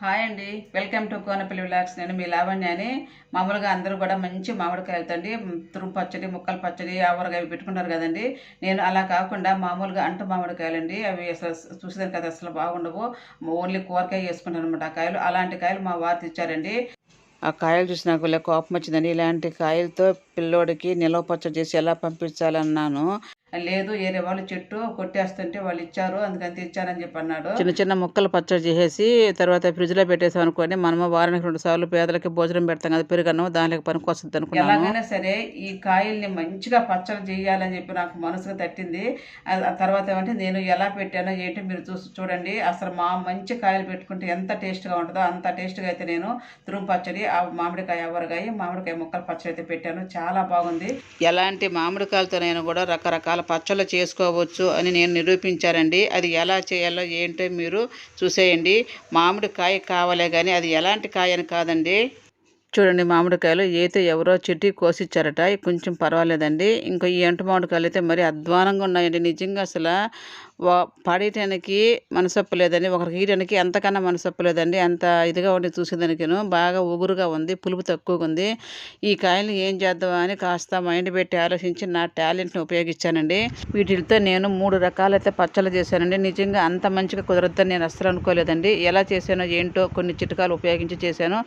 Hi అండి. Welcome to Konapalli విలాక్స్ నేను మీ లావణ్య అని మామూలుగా అందరూ కూడా మంచి మామిడికాయలు తండి తురుము పచ్చడి ముక్కల పచ్చడి ఆవరగా అవి పెట్టుకుంటారు కదండి. నేను అలా కాకుండా మామూలుగా అంటు మామిడికాయలు అండి అవి అసలు చూసేదానికి కదా అసలు బాగుండవు. ఓన్లీ కూరకాయ వేసుకుంటాను అనమాట ఆ కాయలు అలాంటి కాయలు మా వారు తెచ్చారండి. ఆ కాయలు చూసి నాకు కోపం వచ్చిందండి. ఇలాంటి కాయలతో పిల్లోడికి నిలవ పచ్చడి చేసి ఎలా పంపించాలన్నాను. లేదు ఏరే వాళ్ళు చెట్టు కొట్టేస్తుంటే వాళ్ళు ఇచ్చారు అందుకని తెచ్చారని చెప్పి అన్నాడు. చిన్న చిన్న ముక్కలు పచ్చడి చేసేసి తర్వాత ఫ్రిడ్జ్లో పెట్టేసాం అనుకోని మనము వారానికి రెండు సార్లు పేదలకి భోజనం పెడతాం కదా పెరుగన్నం దానికి పనికి వస్తుంది అనుకున్నాను ఎలాగైనా సరే ఈ కాయల్ని మంచిగా పచ్చడి చేయాలని చెప్పి నాకు మనసుకు తట్టింది. తర్వాత ఏమంటే నేను ఎలా పెట్టానో ఏంటి మీరు చూసి చూడండి. అసలు మా మంచి కాయలు పెట్టుకుంటే ఎంత టేస్ట్గా ఉంటుందో అంత టేస్ట్గా అయితే నేను తురుము పచ్చడి ఆ మామిడికాయ ఎవరికాయ మామిడికాయ ముక్కల పచ్చడి అయితే పెట్టాను. చాలా బాగుంది. ఎలాంటి మామిడికాయలతో నేను కూడా రకరకాల పచ్చళ్ళు చేసుకోవచ్చు అని నేను నిరూపించారండి. అది ఎలా చేయాలో ఏంటో మీరు చూసేయండి. మామిడికాయ కావాలే కానీ అది ఎలాంటి కాయ అని కాదండి. చూడండి మామిడికాయలు ఏతే ఎవరో చెట్టు కోసిచ్చారట కొంచెం పర్వాలేదండి. ఇంకా ఈ ఎంటు మామిడికాయలు అయితే మరి అధ్వానంగా ఉన్నాయండి. నిజంగా అసలు పడేయటానికి మనసొప్పు లేదండి. ఒకరికి ఈయడానికి ఎంతకన్నా మనసొప్పు లేదండి. అంత ఇదిగా ఉండి చూసేదానికిను. బాగా ఉగురుగా ఉంది పులుపు తక్కువగా ఉంది. ఈ కాయలు ఏం చేద్దామా అని కాస్త మైండ్ పెట్టి ఆలోచించి నా టాలెంట్ని ఉపయోగించానండి వీటితో నేను మూడు రకాలైతే పచ్చళ్ళు చేశానండి. నిజంగా అంత మంచిగా కుదరద్దని నేను అస్సలు అనుకోలేదండి. ఎలా చేశానో ఏంటో కొన్ని చిట్కాలు ఉపయోగించి చేశాను.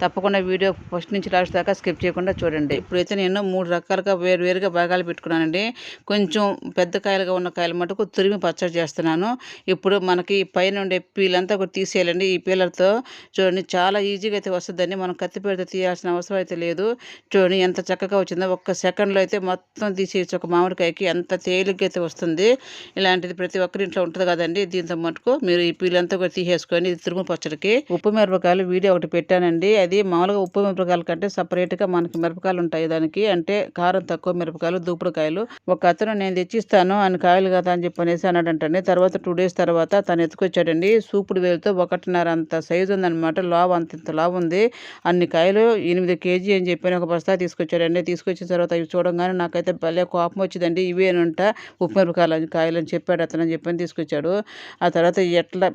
తప్పకుండా వీడియో ఫస్ట్ నుంచి లాస్ట్ దాకా స్కిప్ చేయకుండా చూడండి. ఇప్పుడైతే నేను మూడు రకాలుగా వేరు వేరుగా భాగాలు పెట్టుకున్నానండి. కొంచెం పెద్ద కాయలుగా ఉన్న కాయలు మటుకు తురిమి పచ్చడి చేస్తున్నాను. ఇప్పుడు మనకి పైన ఉండే పీలంతా కూడా తీసేయాలండి. ఈ పీలర్తో చూడండి చాలా ఈజీగా అయితే వస్తుందండి. మనం కత్తి తీయాల్సిన అవసరం అయితే లేదు. చూడండి ఎంత చక్కగా వచ్చిందో. ఒక్క సెకండ్లో అయితే మొత్తం తీసేయచ్చు. ఒక మామిడికాయకి ఎంత తేలిగ్గా అయితే వస్తుంది. ఇలాంటిది ప్రతి ఒక్కరి ఇంట్లో ఉంటుంది కదండి. దీంతో మటుకు మీరు ఈ పీలంతా కూడా తీసేసుకొని ఇది తురుము పచ్చడికి ఉప్పు మిరపకాయలు వీడియో ఒకటి పెట్టానండి. అది మామూలుగా ఉప్పు మిరపకాయల కంటే సపరేట్గా మనకి మిరపకాయలు ఉంటాయి దానికి. అంటే కారం తక్కువ మిరపకాయలు దూపుడుకాయలు. ఒక అతను నేను తెచ్చిస్తాను. అని కాయలు కదా అని చెప్పి అనేసి అన్నాడంటండి తర్వాత టూ డేస్ తర్వాత తను ఎత్తుకొచ్చాడండి. సూపుడు వేలుతో ఒకటిన్నర అంత సైజు ఉందన్నమాట. లావు అంత ఇంత లావు ఉంది. అన్ని కాయలు ఎనిమిది కేజీ అని చెప్పాను ఒక బస్తా తీసుకొచ్చాడండి. తీసుకొచ్చిన తర్వాత ఇవి చూడంగానే నాకైతే భలే కోపం వచ్చిందండి. ఇవేనంట ఉప్పు ఉప్పుమిరపకాయలు కాయలు అని చెప్పాడు అతను అని చెప్పని తీసుకొచ్చాడు. ఆ తర్వాత ఎట్లా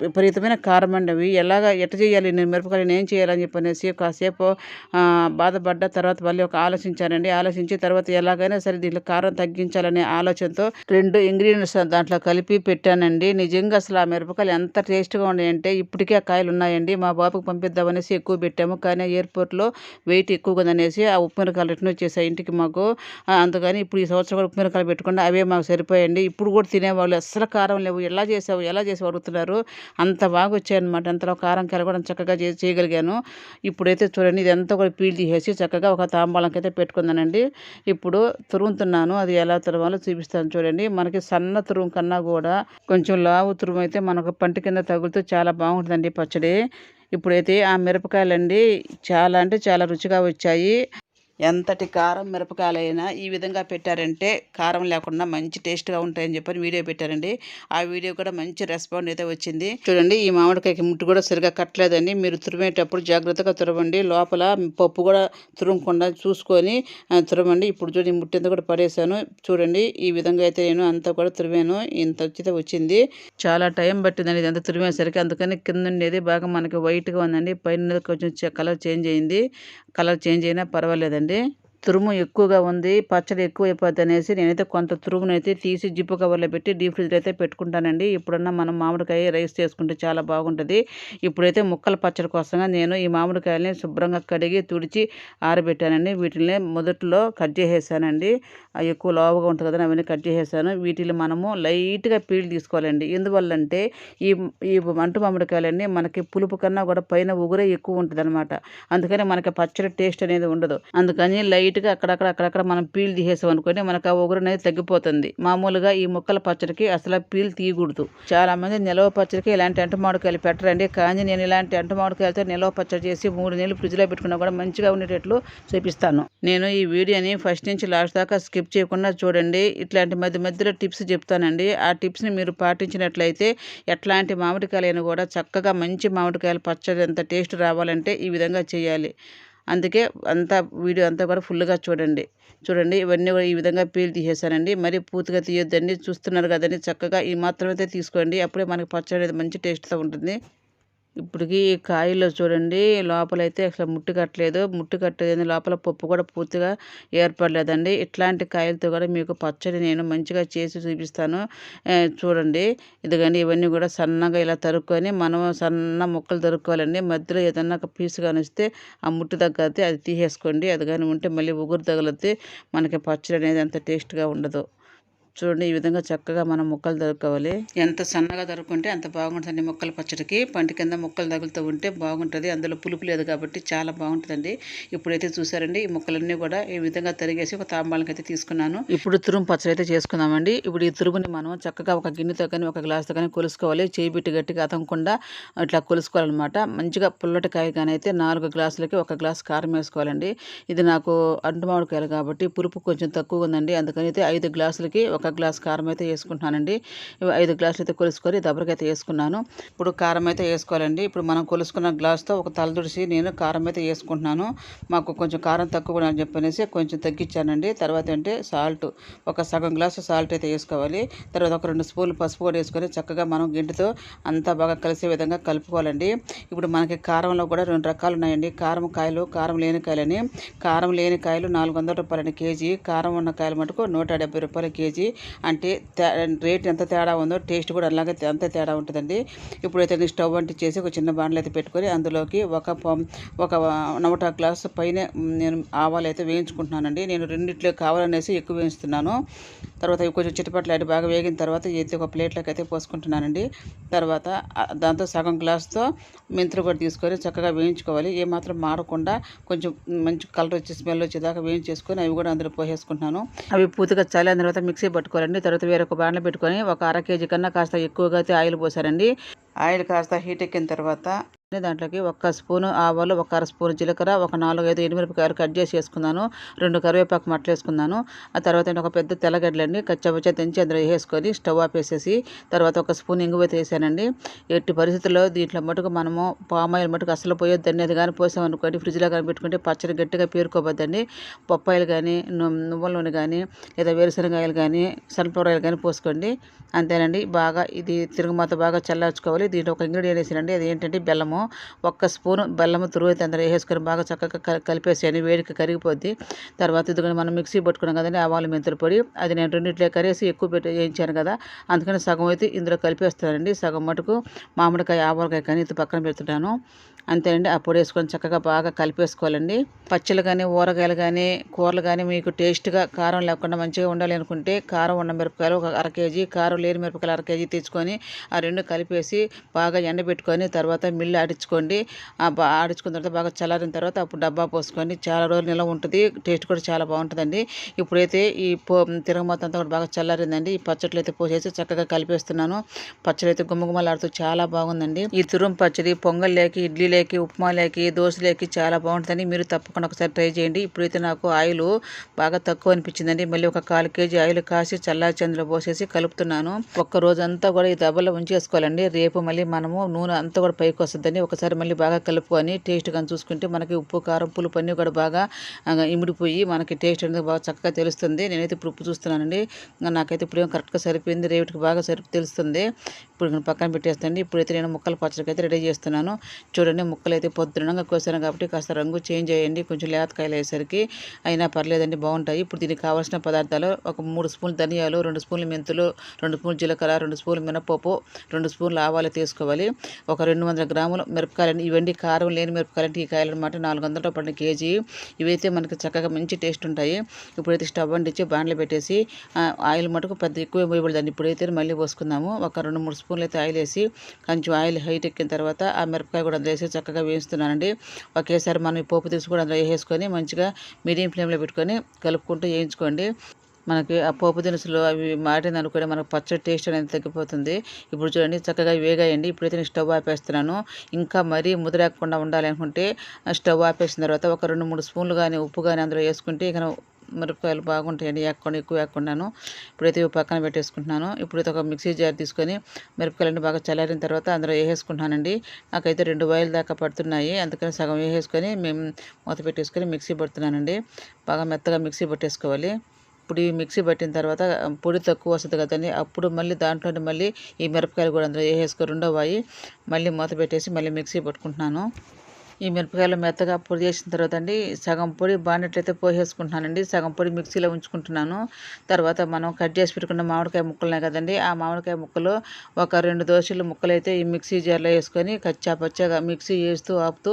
విపరీతమైన కారం అండి అవి. ఎలాగ ఎట్ట చేయాలి? నేను మిరపకాయలు ఏం చేయాలని చెప్పనేసి కాసేపు బాధపడ్డ తర్వాత మళ్ళీ ఒక ఆలోచించానండి. ఆలోచించి తర్వాత ఎలాగైనా సరే దీంట్లో కారం తగ్గించాలనే ఆలోచనతో రెండు ఇంగ్రీడియంట్స్ దాంట్లో కలిపి పెట్టానండి. నిజంగా అసలు ఆ మిరపకాయలు ఎంత టేస్ట్గా ఉన్నాయంటే ఇప్పటికే ఆ కాయలు ఉన్నాయండి మా బాబుకి పంపిద్దామనేసి ఎక్కువ పెట్టాము. కానీ ఎయిర్పోర్ట్లో వెయిట్ ఎక్కువ ఉందనేసి ఆ ఉప్పు మిరకాయలు రిటర్న్ వచ్చేసాయి ఇంటికి మాకు. అందుకని ఇప్పుడు ఈ సంవత్సరం కూడా ఉప్పు మిరకాయలు అవే మాకు సరిపోయండి ఇప్పుడు కూడా తినేవాళ్ళు అస్సలు కారం లేవు. ఎలా చేసావు? ఎలా చేసి అడుగుతున్నారు. అంత బాగా వచ్చాయన్నమాట. అంతలో కారం కాయలు కూడా చక్కగా చేయగలిగాను. ఇప్పుడైతే చూడండి ఇదంతా కూడా పీల్ తీసేసి చక్కగా ఒక తాంబాలంకి అయితే పెట్టుకుందానండి ఇప్పుడు తురుముతున్నాను. అది ఎలా తురమాలో చూపిస్తాను చూడండి. మనకి సన్న తురుము కన్నా కూడా కొంచెం లావు తురుము అయితే మనకు పంట కింద తగులుతూ చాలా బాగుంటుందండి పచ్చడి. ఇప్పుడైతే ఆ మిరపకాయలండి చాలా అంటే చాలా రుచిగా వచ్చాయి. ఎంతటి కారం మిరపకాయలైనా ఈ విధంగా పెట్టారంటే కారం లేకుండా మంచి టేస్ట్గా ఉంటాయని చెప్పని వీడియో పెట్టారండి. ఆ వీడియో కూడా మంచి రెస్పాండ్ అయితే వచ్చింది. చూడండి ఈ మామిడికాయకి ముట్టు కూడా సరిగా కట్టలేదండి. మీరు తురిమేటప్పుడు జాగ్రత్తగా తురవండి. లోపల పప్పు కూడా తురుమకుండా చూసుకొని తురవండి. ఇప్పుడు చూడండి ఈ కూడా పడేసాను చూడండి ఈ విధంగా అయితే నేను అంతా కూడా తురిమాను. ఇంత వచ్చితే వచ్చింది. చాలా టైం పట్టిందండి ఇదంతా తురిమేసరికి. అందుకని కింద ఉండేది బాగా మనకి వైట్గా ఉందండి. పైన కొంచెం కలర్ చేంజ్ అయింది. కలర్ చేంజ్ అయినా పర్వాలేదండి. வந்து తురుము ఎక్కువగా ఉంది పచ్చడి ఎక్కువ అయిపోద్ది అనేసి నేనైతే కొంత తురుమునైతే తీసి జిప్పు కవర్లో పెట్టి డీప్ ఫ్రిడ్జ్లో అయితే పెట్టుకుంటానండి. ఇప్పుడన్నా మనం మామిడికాయ రైస్ చేసుకుంటే చాలా బాగుంటుంది. ఇప్పుడైతే ముక్కల పచ్చడి కోసంగా నేను ఈ మామిడికాయలని శుభ్రంగా కడిగి తుడిచి ఆరబెట్టానండి. వీటిని మొదట్లో కట్ చేసేసానండి. ఎక్కువ లావుగా ఉంటుంది కదా అవన్నీ కట్ చేసేసాను. వీటిని మనము లైట్గా పీల్ తీసుకోవాలండి. ఎందువల్లంటే ఈ ఈ మంటు మామిడికాయలన్నీ మనకి పులుపు కన్నా కూడా పైన ఉగురే ఎక్కువ ఉంటుంది అందుకని మనకి పచ్చడి టేస్ట్ అనేది ఉండదు. అందుకని లైట్ లైట్గా అక్కడక్కడ అక్కడక్కడ మనం పీల్ తీసేసాం అనుకోని మనకు ఆ ఉగురు అనేది తగ్గిపోతుంది. మామూలుగా ఈ ముక్కల పచ్చడికి అసలు పీల్ తీయకూడదు. చాలా మంది నిలవ పచ్చడికి ఇలాంటి ఎంట మామిడికాయలు పెట్టరండి. కానీ నేను ఇలాంటి ఎంట మామిడికాయలతో నిలవ పచ్చడి చేసి మూడు నెలలు ఫ్రిడ్జ్లో పెట్టుకున్నా కూడా మంచిగా ఉండేటట్లు చూపిస్తాను. నేను ఈ వీడియోని ఫస్ట్ నుంచి లాస్ట్ దాకా స్కిప్ చేయకుండా చూడండి. ఇట్లాంటి మధ్య మధ్యలో టిప్స్ చెప్తానండి. ఆ టిప్స్ని మీరు పాటించినట్లయితే ఎట్లాంటి మామిడికాయలైనా కూడా చక్కగా మంచి మామిడికాయలు పచ్చడి అంత టేస్ట్ రావాలంటే ఈ విధంగా చేయాలి. అందుకే అంతా వీడియో అంతా కూడా ఫుల్గా చూడండి. చూడండి ఇవన్నీ కూడా ఈ విధంగా పీల్ తీసేసానండి మరి పూర్తిగా తీయొద్దండి. చూస్తున్నారు కదండి చక్కగా ఈ మాత్రం అయితే తీసుకోండి. అప్పుడే మనకి పచ్చడి అనేది మంచి టేస్ట్తో ఉంటుంది. ఇప్పటికి ఈ కాయలో చూడండి లోపలైతే అసలు ముట్టు కట్టలేదు. ముట్టు కట్టలేదు లోపల పప్పు కూడా పూర్తిగా ఏర్పడలేదండి. ఇట్లాంటి కాయలతో కూడా మీకు పచ్చడి నేను మంచిగా చేసి చూపిస్తాను. చూడండి. ఇదిగండి ఇవన్నీ కూడా సన్నగా ఇలా తరుక్కొని మనం సన్న ముక్కలు తరుక్కోవాలండి. మధ్యలో ఏదన్నా ఒక పీసు కానిస్తే ఆ ముట్టు తగ్గతే అది తీసేసుకోండి. అది కానీ ఉంటే మళ్ళీ ఉగురు తగిలితే మనకి పచ్చడి అనేది అంత టేస్ట్గా ఉండదు. చూడండి ఈ విధంగా చక్కగా మనం ముక్కలు దొరుకోవాలి ఎంత సన్నగా దొరుకుంటే అంత బాగుంటుందండి ముక్కల పచ్చడికి. పంటి కింద ముక్కలు తగులుతూ ఉంటే బాగుంటుంది. అందులో పులుపు లేదు కాబట్టి చాలా బాగుంటుందండి. ఇప్పుడైతే చూసారండి ఈ ముక్కలన్నీ కూడా ఈ విధంగా తరిగేసి ఒక తాంబాలకి అయితే తీసుకున్నాను. ఇప్పుడు తురుము పచ్చడి అయితే చేసుకుందామండి. ఇప్పుడు ఈ తురుగుని మనం చక్కగా ఒక గిన్నెతో కానీ ఒక గ్లాస్తో కానీ కొలుసుకోవాలి. చేయి పెట్టి గట్టిగా అతకుండా ఇట్లా కొలుసుకోవాలన్నమాట. మంచిగా పుల్లటి కాయ కానీ అయితే నాలుగు గ్లాసులకి ఒక గ్లాస్ కారం వేసుకోవాలండి. ఇది నాకు అంటు మామిడికాయలు కాబట్టి పులుపు కొంచెం తక్కువ ఉందండి. అందుకని అయితే ఐదు గ్లాసులకి ఒక గ్లాస్ కారం అయితే వేసుకుంటున్నానండి. ఇవి ఐదు గ్లాసులు అయితే కొలుసుకొని దెబ్బకి అయితే వేసుకున్నాను. ఇప్పుడు కారం అయితే వేసుకోవాలండి. ఇప్పుడు మనం కొలుసుకున్న గ్లాస్తో ఒక తలదుడిసి నేను కారం అయితే వేసుకుంటున్నాను. మాకు కొంచెం కారం తక్కువ అని చెప్పనేసి కొంచెం తగ్గించానండి. తర్వాత అంటే సాల్ట్ ఒక సగం గ్లాసు సాల్ట్ అయితే వేసుకోవాలి. తర్వాత ఒక రెండు స్పూన్లు పసుపు కూడా వేసుకొని చక్కగా మనం గింటితో అంతా బాగా కలిసే విధంగా కలుపుకోవాలండి. ఇప్పుడు మనకి కారంలో కూడా రెండు రకాలు ఉన్నాయండి. కారం కాయలు కారం లేని కాయలని. కారం లేని కాయలు నాలుగు వందల రూపాయలని కేజీ. కారం ఉన్న కాయలు మటుకు నూట డెబ్బై రూపాయల కేజీ. అంటే తే- రేట్ ఎంత తేడా ఉందో టేస్ట్ కూడా అలాగే అంత తేడా ఉంటుందండి. ఇప్పుడైతే నేను స్టవ్ వంటి చేసి ఒక చిన్న బాండ్లు అయితే పెట్టుకొని అందులోకి ఒక పం- ఒక నూట గ్లాస్ పైన నేను ఆవాలు అయితే వేయించుకుంటున్నానండి. నేను రెండిట్లో కావాలనేసి ఎక్కువ వేయిస్తున్నాను. తర్వాత ఇవి కొంచెం చిటపట్లు అయితే బాగా వేగిన తర్వాత ఎత్తి ఒక ప్లేట్లోకి అయితే పోసుకుంటున్నానండి. తర్వాత దాంతో సగం గ్లాస్తో మెంతులు కూడా తీసుకొని చక్కగా వేయించుకోవాలి. ఏమాత్రం మారకుండా కొంచెం మంచి కలర్ వచ్చి స్మెల్ వచ్చేదాకా వేయించేసుకొని అవి కూడా అందులో పోసేసుకుంటున్నాను. అవి పూర్తిగా చల్లిన తర్వాత మిక్సీ పెట్టుకోవాలండి. తర్వాత వేరొక బాండ్లో పెట్టుకొని ఒక అర కేజీ కన్నా కాస్త ఎక్కువగా అయితే ఆయిల్ పోసారండి. ఆయిల్ కాస్త హీట్ ఎక్కిన తర్వాత దాంట్లోకి ఒక్క స్పూను ఆవాలు ఒక అర స్పూన్ జీలకర్ర ఒక నాలుగు ఐదు ఎండుమిరపకాయలు కట్ చేసి వేసుకున్నాను. రెండు కరివేపాకు మట్టలు వేసుకున్నాను. ఆ తర్వాత నేను ఒక పెద్ద తెల్లగడ్డలండి కచ్చపచ్చ తెంచి అందులో వేసుకొని స్టవ్ ఆపేసేసి తర్వాత ఒక స్పూన్ ఇంగువ వేసానండి. ఎట్టి పరిస్థితుల్లో దీంట్లో మటుకు మనము పామాయిల్ మటుకు అసలు పోయొద్దండి అది కానీ పోసామనుకోండి ఫ్రిడ్జ్లో కానీ పెట్టుకుంటే పచ్చడి గట్టిగా పేరుకోవద్దండి పప్పాయిలు కానీ నువ్వుల నూనె కానీ లేదా వేరుశనగాయలు కానీ సన్ఫ్లవర్ ఆయిల్ కానీ పోసుకోండి. అంతేనండి. బాగా ఇది తిరుగుమాత బాగా చల్లార్చుకోవాలి. దీంట్లో ఒక ఇంగ్రీడియంట్ వేసానండి. అది ఏంటంటే బెల్లము. ఒక్క స్పూన్ బెల్లము తురువు అయితే అందరూ వేసుకొని బాగా చక్కగా క- కలిపేసేయండి వేడికి కరిగిపోద్ది. తర్వాత ఇదిగోని మనం మిక్సీ పట్టుకున్నాం కదండి ఆవాలు మెంతుల పొడి. అది నేను రెండిట్లో కరేసి ఎక్కువ పెట్టి వేయించాను కదా. అందుకని సగం అయితే ఇందులో కలిపేస్తానండి. సగం మటుకు మామిడికాయ ఆవాలకాయ కానీ ఇది పక్కన పెడుతున్నాను అంతేనండి. ఆ పొడి వేసుకొని చక్కగా బాగా కలిపేసుకోవాలండి. పచ్చళ్ళు కానీ ఊరగాయలు కానీ కూరలు కానీ మీకు టేస్ట్గా కారం లేకుండా మంచిగా ఉండాలి అనుకుంటే కారం ఉన్న మిరపకాయలు ఒక అర కేజీ కారం లేని మిరపకాయలు అర కేజీ తెచ్చుకొని ఆ రెండు కలిపేసి బాగా ఎండబెట్టుకొని తర్వాత మిల్లు ఆడించుకోండి. ఆడించుకున్న తర్వాత బాగా చల్లారిన తర్వాత అప్పుడు డబ్బా పోసుకొని చాలా రోజులు నిల్వ ఉంటుంది. టేస్ట్ కూడా చాలా బాగుంటుందండి. ఇప్పుడైతే ఈ పో తిరగమాత అంతా కూడా బాగా చల్లారిందండి. ఈ పచ్చట్లు అయితే పోసేసి చక్కగా కలిపేస్తున్నాను. పచ్చడి అయితే గుమ్మగుమ్మలాడుతూ చాలా బాగుందండి. ఈ తురుం పచ్చడి పొంగల్ లేక ఇడ్లీ లేకి ఉప్మా లేకి దోశ చాలా బాగుంటుందని మీరు తప్పకుండా ఒకసారి ట్రై చేయండి. ఇప్పుడైతే నాకు ఆయిల్ బాగా తక్కువ అనిపించిందండి. మళ్ళీ ఒక కాలు కేజీ ఆయిల్ కాసి చల్లారి అందులో పోసేసి కలుపుతున్నాను. ఒక్క రోజంతా కూడా ఈ దెబ్బలో ఉంచేసుకోవాలండి. రేపు మళ్ళీ మనము నూనె అంతా కూడా పైకి వస్తుందండి. ఒకసారి మళ్ళీ బాగా కలుపుకొని టేస్ట్ కానీ చూసుకుంటే మనకి ఉప్పు కారం పులుపు అన్నీ కూడా బాగా ఇమిడిపోయి మనకి టేస్ట్ అనేది బాగా చక్కగా తెలుస్తుంది. నేనైతే ఇప్పుడు ఉప్పు చూస్తున్నానండి. నాకైతే ఇప్పుడు కరెక్ట్గా సరిపోయింది రేటుకి బాగా సరి తెలుస్తుంది. ఇప్పుడు నేను పక్కన పెట్టేస్తాండి ఇప్పుడైతే నేను ముక్కల పచ్చడికి అయితే రెడీ చేస్తున్నాను. చూడండి ముక్కలు అయితే పొద్దునంగా కోసాను కాబట్టి కాస్త రంగు చేంజ్ అయ్యండి. కొంచెం లేతకాయలు అయ్యేసరికి అయినా పర్లేదండి బాగుంటాయి. ఇప్పుడు దీనికి కావాల్సిన పదార్థాలు ఒక మూడు స్పూన్లు ధనియాలు రెండు స్పూన్లు మెంతులు రెండు స్పూన్లు జీలకర్ర రెండు స్పూన్లు మినపప్పు రెండు స్పూన్లు ఆవాలు తీసుకోవాలి. ఒక రెండు వందల గ్రాములు మిరపకాయలు ఇవండి కారం లేని మిరపకాయలు ఈ కాయలు అనమాట నాలుగు వందల రూపాయలు కేజీ. ఇవైతే మనకి చక్కగా మంచి టేస్ట్ ఉంటాయి. ఇప్పుడైతే స్టవ్ అంటించి బాండ్లు పెట్టేసి ఆయిల్ మటుకు పెద్ద ఎక్కువ వేయబడదండి. ఇప్పుడైతే మళ్ళీ పోసుకుందాము. ఒక రెండు మూడు స్పూన్లు అయితే ఆయిల్ వేసి కొంచెం ఆయిల్ హైట్ ఎక్కిన తర్వాత ఆ మిరపకాయ కూడా అందులో వేసి చక్కగా వేయిస్తున్నానండి. ఒకేసారి మనం ఈ పోపు తీసుకుని కూడా అందులో వేసేసుకొని మంచిగా మీడియం ఫ్లేమ్లో పెట్టుకొని కలుపుకుంటూ వేయించుకోండి. మనకి ఆ పోపు దినుసులు అవి మాటింది అనుకుంటే మనకు పచ్చడి టేస్ట్ అనేది తగ్గిపోతుంది. ఇప్పుడు చూడండి చక్కగా వేగాయండి. ఇప్పుడైతే నేను స్టవ్ ఆపేస్తున్నాను. ఇంకా మరీ ముదిరేకుండా ఉండాలి అనుకుంటే స్టవ్ ఆపేసిన తర్వాత ఒక రెండు మూడు స్పూన్లు కానీ ఉప్పు కానీ అందులో వేసుకుంటే ఇక మిరపకాయలు బాగుంటాయండి. ఎక్కడ ఎక్కువ వేయకుండాను ఇప్పుడైతే ఇవి పక్కన పెట్టేసుకుంటున్నాను. ఇప్పుడైతే ఒక మిక్సీ జార్ తీసుకొని మిరపకాయలన్నీ బాగా చల్లారిన తర్వాత అందులో వేసేసుకుంటున్నానండి. నాకైతే రెండు వాయిల్ దాకా పడుతున్నాయి. అందుకని సగం వేసేసుకొని మేము మూత పెట్టేసుకొని మిక్సీ పడుతున్నానండి. బాగా మెత్తగా మిక్సీ పట్టేసుకోవాలి. ఇప్పుడు ఈ మిక్సీ పట్టిన తర్వాత పొడి తక్కువ వస్తుంది కదండి. అప్పుడు మళ్ళీ దాంట్లోనే మళ్ళీ ఈ మిరపకాయలు కూడా అందులో వేసేసుకొని రెండో వాయి. మళ్ళీ మూత పెట్టేసి మళ్ళీ మిక్సీ పట్టుకుంటున్నాను. ఈ మిరపకాయలు మెత్తగా పొడి చేసిన తర్వాత అండి సగం పొడి బాగున్నట్లయితే పోసేసుకుంటున్నానండి. సగం పొడి మిక్సీలో ఉంచుకుంటున్నాను. తర్వాత మనం కట్ చేసి పెట్టుకున్న మామిడికాయ ముక్కలున్నాయి కదండి ఆ మామిడికాయ ముక్కలు ఒక రెండు దోశలు ముక్కలైతే ఈ మిక్సీ జార్లో వేసుకొని కచ్చా పచ్చగా మిక్సీ వేస్తూ ఆపుతూ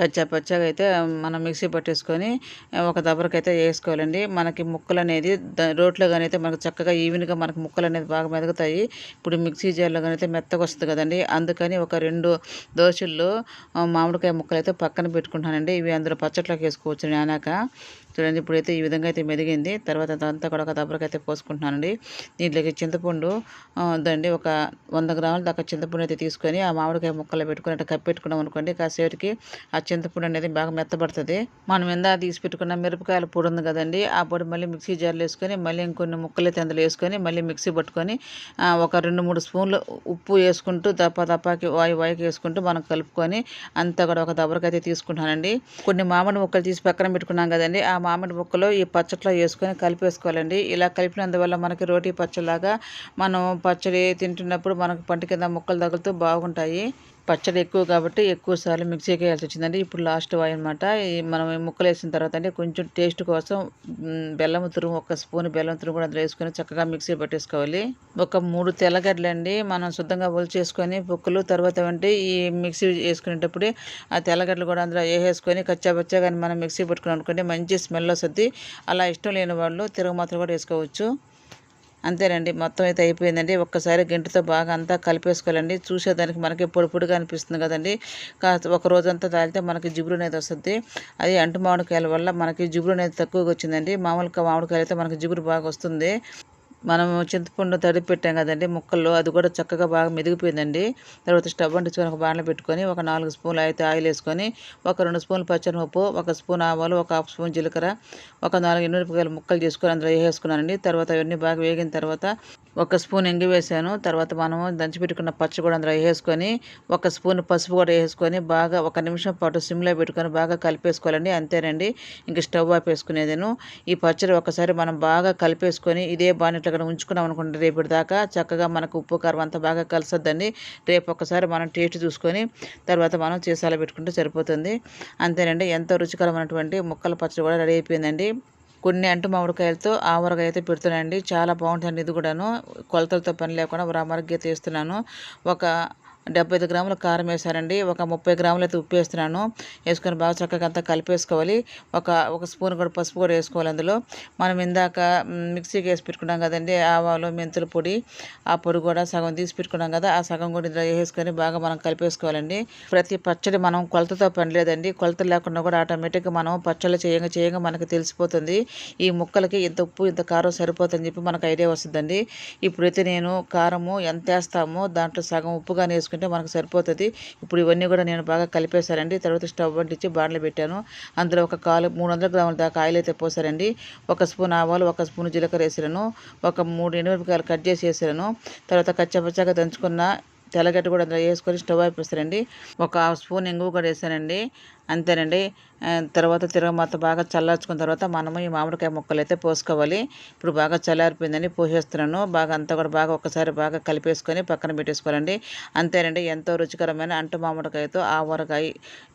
కచ్చా పచ్చగా అయితే మనం మిక్సీ పట్టేసుకొని ఒక దబరకైతే వేసుకోవాలండి. మనకి ముక్కలు అనేది రోట్లో కానీ అయితే మనకు చక్కగా ఈవెన్గా మనకు ముక్కలు అనేది బాగా మెదుగుతాయి. ఇప్పుడు మిక్సీ జార్లో కానీ అయితే మెత్తగా వస్తుంది కదండి. అందుకని ఒక రెండు దోశల్లో మామిడికాయ ముక్కలు అయితే పక్కన పెట్టుకుంటానండి ఇవి అందులో పచ్చట్లోకి వేసుకోవచ్చు నానాక. చూడండి ఇప్పుడైతే ఈ విధంగా అయితే మెదిగింది. తర్వాత అదంతా కూడా ఒక దబ్బరకైతే అయితే పోసుకుంటున్నానండి. దీంట్లోకి చింతపండు దండి ఒక వంద గ్రాముల దాకా చింతపండు అయితే తీసుకొని ఆ మామిడికాయ ముక్కలు పెట్టుకుని అట్లా కప్పెట్టుకున్నాం అనుకోండి కాసేపటికి ఆ చింతపండు అనేది బాగా మెత్తబడుతుంది. మనం ఎంత తీసి పెట్టుకున్న మిరపకాయల పొడి ఉంది కదండి ఆ పొడి మళ్ళీ మిక్సీ జార్లో వేసుకొని మళ్ళీ ఇంకొన్ని ముక్కలు అయితే అందులో వేసుకొని మళ్ళీ మిక్సీ పట్టుకొని ఒక రెండు మూడు స్పూన్లు ఉప్పు వేసుకుంటూ దప్ప దప్పాకి వాయి వాయికి వేసుకుంటూ మనం కలుపుకొని అంతా కూడా ఒక దబ్బరకైతే అయితే తీసుకుంటానండి కొన్ని మామిడి ముక్కలు తీసి పక్కన పెట్టుకున్నాం కదండి ఆ మామిడి ముక్కలు ఈ పచ్చట్లో వేసుకొని కలిపేసుకోవాలండి. ఇలా కలిపినందువల్ల మనకి రోటీ పచ్చలాగా మనం పచ్చడి తింటున్నప్పుడు మనకు పంట కింద ముక్కలు తగులుతూ బాగుంటాయి. పచ్చడి ఎక్కువ కాబట్టి ఎక్కువ సార్లు మిక్సీకి వేయాల్సి వచ్చిందండి. ఇప్పుడు లాస్ట్ వాయి అనమాట మనం ముక్కలు వేసిన తర్వాత అంటే కొంచెం టేస్ట్ కోసం బెల్లం తురుము ఒక స్పూన్ బెల్లం తురుము కూడా అందులో వేసుకొని చక్కగా మిక్సీ పట్టేసుకోవాలి. ఒక మూడు తెల్లగడ్డలు అండి మనం శుద్ధంగా చేసుకొని పొక్కులు తర్వాత అంటే ఈ మిక్సీ వేసుకునేటప్పుడు ఆ తెల్లగడ్డలు కూడా అందులో వేసేసుకొని కచ్చాపచ్చా కానీ మనం మిక్సీ పట్టుకుని అనుకుంటే మంచి స్మెల్ వస్తుంది. అలా ఇష్టం లేని వాళ్ళు తిరుగు మాత్రం కూడా వేసుకోవచ్చు. అంతేనండి. మొత్తం అయితే అయిపోయిందండి. ఒక్కసారి గంటతో బాగా అంతా కలిపేసుకోవాలండి. చూసేదానికి మనకి పొడి పొడిగా అనిపిస్తుంది కదండి. ఒక రోజంతా తాగితే మనకి జిగురు అనేది వస్తుంది. అది అంటు మామిడికాయల వల్ల మనకి జిగురు అనేది తక్కువగా వచ్చిందండి. మామూలుగా మామిడికాయలు అయితే మనకి జిగురు బాగా వస్తుంది. మనము చింతపండు తడిపి పెట్టాం కదండి ముక్కల్లో అది కూడా చక్కగా బాగా మెదిగిపోయిందండి. తర్వాత స్టవ్ అంటించుకొని ఒక బాణలో పెట్టుకొని ఒక నాలుగు స్పూన్లు అయితే ఆయిల్ వేసుకొని ఒక రెండు స్పూన్లు పచ్చనిపప్పు ఒక స్పూన్ ఆవాలు ఒక హాఫ్ స్పూన్ జీలకర్ర ఒక నాలుగు ఎన్నిమిరపకాయలు ముక్కలు చేసుకొని అందులో వేసేసుకున్నానండి. తర్వాత అవన్నీ బాగా వేగిన తర్వాత ఒక స్పూన్ ఎంగి వేసాను. తర్వాత మనము దంచి పెట్టుకున్న పచ్చి కూడా అందులో వేసుకొని ఒక స్పూన్ పసుపు కూడా వేసుకొని బాగా ఒక నిమిషం పాటు సిమ్లో పెట్టుకొని బాగా కలిపేసుకోవాలండి. అంతేనండి. ఇంక స్టవ్ ఆపేసుకునేదేను ఈ పచ్చడి ఒకసారి మనం బాగా కలిపేసుకొని ఇదే బాణెట్లో అక్కడ ఉంచుకున్నాం అనుకుంటే రేపటి దాకా చక్కగా మనకు ఉప్పు కారం అంతా బాగా కలిసొద్దండి. రేపు ఒకసారి మనం టేస్ట్ చూసుకొని తర్వాత మనం చేసాల పెట్టుకుంటే సరిపోతుంది. అంతేనండి. ఎంతో రుచికరమైనటువంటి ముక్కల పచ్చడి కూడా రెడీ అయిపోయిందండి. కొన్ని అంటు మామిడికాయలతో ఆవరగా అయితే పెడుతున్నాయండి చాలా బాగుంటుంది ఇది కూడాను. కొలతలతో పని లేకుండా రామరగ్గా తీస్తున్నాను ఒక డెబ్బై ఐదు గ్రాముల కారం వేసానండి ఒక ముప్పై గ్రాములు అయితే ఉప్పు వేస్తున్నాను. వేసుకొని బాగా చక్కగా అంతా కలిపేసుకోవాలి. ఒక ఒక స్పూన్ కూడా పసుపు కూడా వేసుకోవాలి అందులో. మనం ఇందాక మిక్సీకి వేసి పెట్టుకున్నాం కదండి ఆవాలు మెంతుల పొడి ఆ పొడి కూడా సగం తీసి పెట్టుకున్నాం కదా ఆ సగం కూడా ఇందులో వేసుకొని బాగా మనం కలిపేసుకోవాలండి. ప్రతి పచ్చడి మనం కొలతతో పనిలేదండి. కొలత లేకుండా కూడా ఆటోమేటిక్గా మనం పచ్చళ్ళు చేయంగా చేయంగా మనకు తెలిసిపోతుంది. ఈ ముక్కలకి ఇంత ఉప్పు ఇంత కారం సరిపోతుందని చెప్పి మనకు ఐడియా వస్తుందండి. ఇప్పుడైతే నేను కారము ఎంత వేస్తామో దాంట్లో సగం ఉప్పుగా వేసుకున్నాను వేసుకుంటే మనకు సరిపోతుంది. ఇప్పుడు ఇవన్నీ కూడా నేను బాగా కలిపేశారండి తర్వాత స్టవ్ అంటించి బాండ్లు పెట్టాను. అందులో ఒక కాలు మూడు వందల గ్రాముల దాకా ఆయిల్ అయితే పోసారండి ఒక స్పూన్ ఆవాలు ఒక స్పూన్ జీలకర్ర వేసాను. ఒక మూడు ఎనిమిరపకాయలు కట్ చేసి వేసాను. తర్వాత కచ్చపచ్చగా దంచుకున్న తెల్లగడ్డ కూడా అందులో వేసుకొని స్టవ్ అయిపోస్తారండి ఒక హాఫ్ స్పూన్ ఇంగువ కూడా వేసానండి. అంతేనండి. తర్వాత తిరగమాత బాగా చల్లార్చుకున్న తర్వాత మనము ఈ మామిడికాయ ముక్కలు అయితే పోసుకోవాలి. ఇప్పుడు బాగా చల్లారిపోయిందని పోసేస్తున్నాను. బాగా అంతా కూడా బాగా ఒకసారి బాగా కలిపేసుకొని పక్కన పెట్టేసుకోవాలండి. అంతేనండి ఎంతో రుచికరమైన అంటు మామిడికాయతో ఆవరకాయ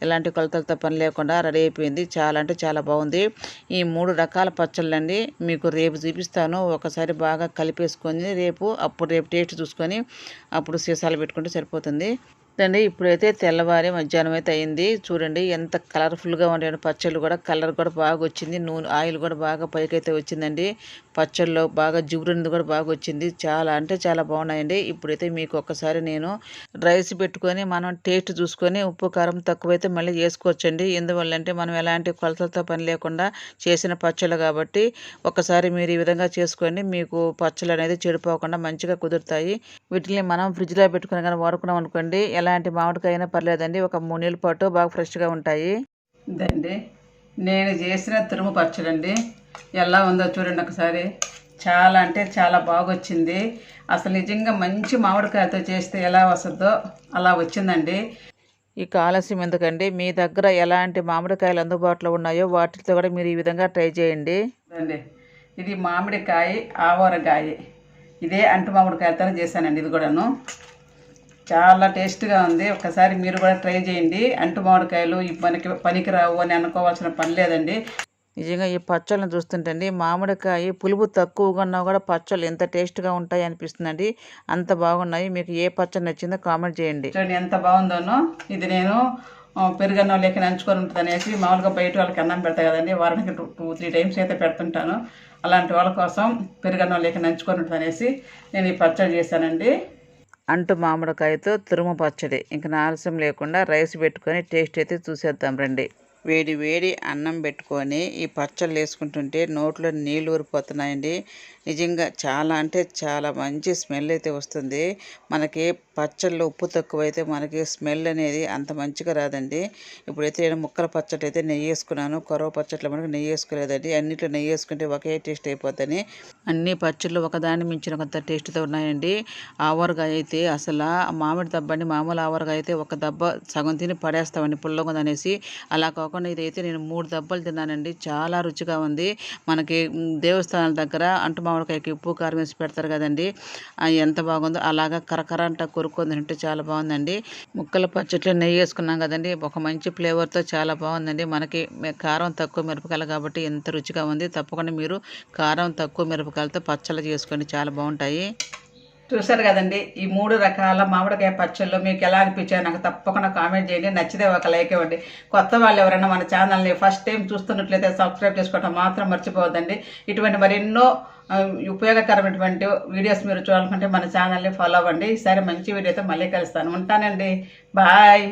ఎలాంటి కొలతలతో పని లేకుండా రెడీ అయిపోయింది. చాలా అంటే చాలా బాగుంది. ఈ మూడు రకాల పచ్చళ్ళండి మీకు రేపు చూపిస్తాను. ఒకసారి బాగా కలిపేసుకొని రేపు అప్పుడు రేపు టేస్ట్ చూసుకొని అప్పుడు సీసాలు పెట్టుకుంటే సరిపోతుంది. అండి ఇప్పుడైతే తెల్లవారి మధ్యాహ్నం అయితే అయింది. చూడండి ఎంత కలర్ఫుల్గా ఉండే పచ్చళ్ళు కూడా కలర్ కూడా బాగా వచ్చింది. నూనె ఆయిల్ కూడా బాగా పైకైతే వచ్చిందండి. పచ్చళ్ళలో బాగా జిగురుంది కూడా బాగా వచ్చింది. చాలా అంటే చాలా బాగున్నాయండి. ఇప్పుడైతే మీకు ఒక్కసారి నేను రైస్ పెట్టుకొని మనం టేస్ట్ చూసుకొని ఉప్పు కారం తక్కువైతే మళ్ళీ చేసుకోవచ్చండి ఎందువల్లంటే మనం ఎలాంటి కొలతలతో పని లేకుండా చేసిన పచ్చళ్ళు కాబట్టి ఒకసారి మీరు ఈ విధంగా చేసుకోండి. మీకు పచ్చళ్ళు అనేది చెడిపోకుండా మంచిగా కుదురుతాయి. వీటిని మనం ఫ్రిడ్జ్లో పెట్టుకుని కానీ వాడుకున్నాం అనుకోండి ఎలాంటి మామిడికాయ అయినా పర్లేదండి. ఒక మూడు నెలల పాటు బాగా ఫ్రెష్గా ఉంటాయి. ఇదండి. నేను చేసిన తురుము పచ్చడండి. ఎలా ఉందో చూడండి ఒకసారి. చాలా అంటే చాలా బాగొచ్చింది. అసలు నిజంగా మంచి మామిడికాయతో చేస్తే ఎలా వస్తుందో అలా వచ్చిందండి. ఇక ఆలస్యం ఎందుకండి? మీ దగ్గర ఎలాంటి మామిడికాయలు అందుబాటులో ఉన్నాయో వాటితో కూడా మీరు ఈ విధంగా ట్రై చేయండి. అండి ఇది మామిడికాయ ఆవరకాయ. ఇదే అంటు మామిడికాయతో చేశానండి ఇది కూడాను. చాలా టేస్ట్గా ఉంది. ఒకసారి మీరు కూడా ట్రై చేయండి. అంటు మామిడికాయలు మనకి పనికి అని అనుకోవాల్సిన పని లేదండి. నిజంగా ఈ పచ్చళ్ళని చూస్తుంటండి మామిడికాయ పులుపు తక్కువగా ఉన్నా కూడా పచ్చళ్ళు ఎంత టేస్ట్గా ఉంటాయి అనిపిస్తుందండి. అంత బాగున్నాయి. మీకు ఏ పచ్చడి నచ్చిందో కామెంట్ చేయండి. చూడండి ఎంత బాగుందోనో. ఇది నేను పెరుగన్నం లేక నంచుకొని ఉంటుంది అనేసి మామూలుగా బయట వాళ్ళకి అన్నం పెడతా కదండి. వారానికి టూ టూ త్రీ టైమ్స్ అయితే పెడుతుంటాను. అలాంటి వాళ్ళ కోసం పెరుగన్నం లేక నంచుకొని ఉంటుంది అనేసి నేను ఈ పచ్చడి చేశానండి. అంటు మామిడికాయతో తురుము పచ్చడి. ఇంక ఆలస్యం లేకుండా రైస్ పెట్టుకొని టేస్ట్ అయితే చూసేద్దాం రండి. వేడి వేడి అన్నం పెట్టుకొని ఈ పచ్చళ్ళు వేసుకుంటుంటే నోట్లో నీళ్ళు ఊరిపోతున్నాయండి. నిజంగా చాలా అంటే చాలా మంచి స్మెల్ అయితే వస్తుంది. మనకి పచ్చళ్ళు ఉప్పు తక్కువైతే మనకి స్మెల్ అనేది అంత మంచిగా రాదండి. ఇప్పుడైతే నేను ముక్కల పచ్చడి అయితే నెయ్యి వేసుకున్నాను. కరువు పచ్చట్లో మనకి నెయ్యి వేసుకోలేదండి. అన్నిట్లో నెయ్యి వేసుకుంటే ఒకే టేస్ట్ అయిపోద్దని. అన్ని పచ్చళ్ళు ఒకదాన్ని మించిన కొంత టేస్ట్తో ఉన్నాయండి. ఆవరగా అయితే అసలు ఆ మామిడి అండి మామూలు ఆవరగా అయితే ఒక దెబ్బ సగం తిని పడేస్తామండి పుల్లగా అనేసి. అలా కాకుండా ఇదైతే నేను మూడు దెబ్బలు తిన్నానండి. చాలా రుచిగా ఉంది. మనకి దేవస్థానాల దగ్గర అంటు మామిడికాయకి ఉప్పు కారం వేసి పెడతారు కదండి. ఎంత బాగుందో అలాగా కరకర అంట కొరుక్కొని తింటే చాలా బాగుందండి. ముక్కల పచ్చట్లో నెయ్యి వేసుకున్నాం కదండి. ఒక మంచి ఫ్లేవర్తో చాలా బాగుందండి. మనకి కారం తక్కువ మిరపకాయలు కాబట్టి ఎంత రుచిగా ఉంది. తప్పకుండా మీరు కారం తక్కువ మిరపకాయలతో పచ్చళ్ళు చేసుకోండి చాలా బాగుంటాయి. చూసారు కదండి ఈ మూడు రకాల మామిడికాయ పచ్చళ్ళు మీకు ఎలా అనిపించాయో నాకు తప్పకుండా కామెంట్ చేయండి. నచ్చితే ఒక లైక్ ఇవ్వండి. కొత్త వాళ్ళు ఎవరైనా మన ఛానల్ని ఫస్ట్ టైం చూస్తున్నట్లయితే సబ్స్క్రైబ్ చేసుకోవడం మాత్రం మర్చిపోవద్దండి. ఇటువంటి మరెన్నో ఉపయోగకరమైనటువంటి వీడియోస్ మీరు చూడాలనుకుంటే మన ఛానల్ని ఫాలో అవ్వండి. ఈసారి మంచి వీడియోతో మళ్ళీ కలుస్తాను. ఉంటానండి. బాయ్.